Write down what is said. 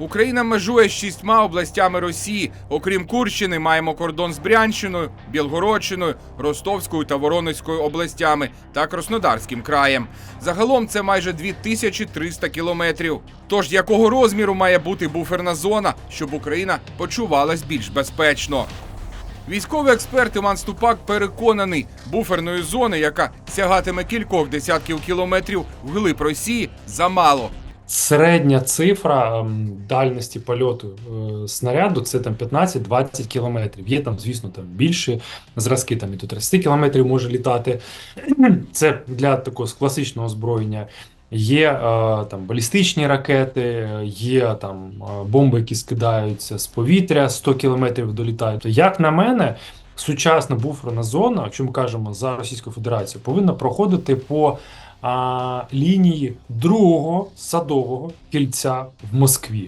Україна межує з шістьма областями Росії. Окрім Курщини, маємо кордон з Брянщиною, Білгородщиною, Ростовською та Воронезькою областями та Краснодарським краєм. Загалом це майже 2300 кілометрів. Тож якого розміру має бути буферна зона, щоб Україна почувалась більш безпечно? Військовий експерт Іван Ступак переконаний, буферної зони, яка сягатиме кількох десятків кілометрів вглиб Росії, замало. Середня цифра ем, дальності польоту е, снаряду це там 15-20 кілометрів. Є там, звісно, там більші зразки, там і до 30 кілометрів може літати. Це для такого класичного озброєння. Є е, там балістичні ракети, є там е, бомби, які скидаються з повітря, 100 кілометрів долітають. Як на мене, сучасна буферна зона, якщо ми кажемо за Російську Федерацію, повинна проходити по а, лінії другого садового кільця в Москві.